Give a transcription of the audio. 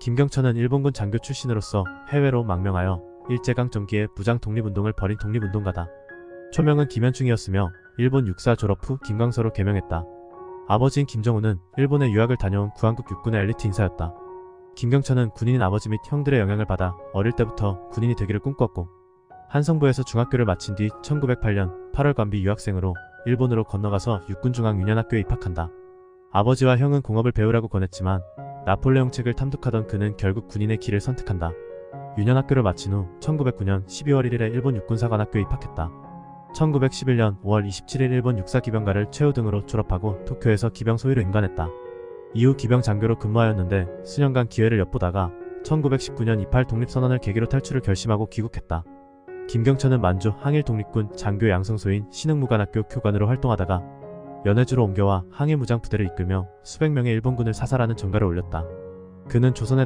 김경천은 일본군 장교 출신으로서 해외로 망명하여 일제강 점기에 무장 독립운동을 벌인 독립운동가다. 초명은 김현충이었으며 일본 육사 졸업 후 김광서로 개명했다. 아버지인 김정우는 일본에 유학을 다녀온 구한국 육군의 엘리트 인사였다. 김경천은 군인인 아버지 및 형들의 영향을 받아 어릴 때부터 군인이 되기를 꿈꿨고 한성부에서 중학교를 마친 뒤 1908년 8월 관비 유학생으로 일본으로 건너가서 육군중앙유년학교에 입학한다. 아버지와 형은 공업을 배우라고 권했지만 나폴레옹 책을 탐독하던 그는 결국 군인의 길을 선택한다. 유년학교를 마친 후 1909년 12월 1일에 일본 육군사관학교에 입학했다. 1911년 5월 27일 일본 육사기병과를 최후 등으로 졸업하고 도쿄에서 기병 소위로 임관했다. 이후 기병 장교로 근무하였는데 수년간 기회를 엿보다가 1919년 28 독립선언을 계기로 탈출을 결심하고 귀국했다. 김경천은 만주 항일 독립군 장교 양성소인 신흥무관학교 교관으로 활동하다가 연해주로 옮겨와 항일 무장 부대를 이끌며 수백 명의 일본군을 사살하는 전가를 올렸다. 그는 조선의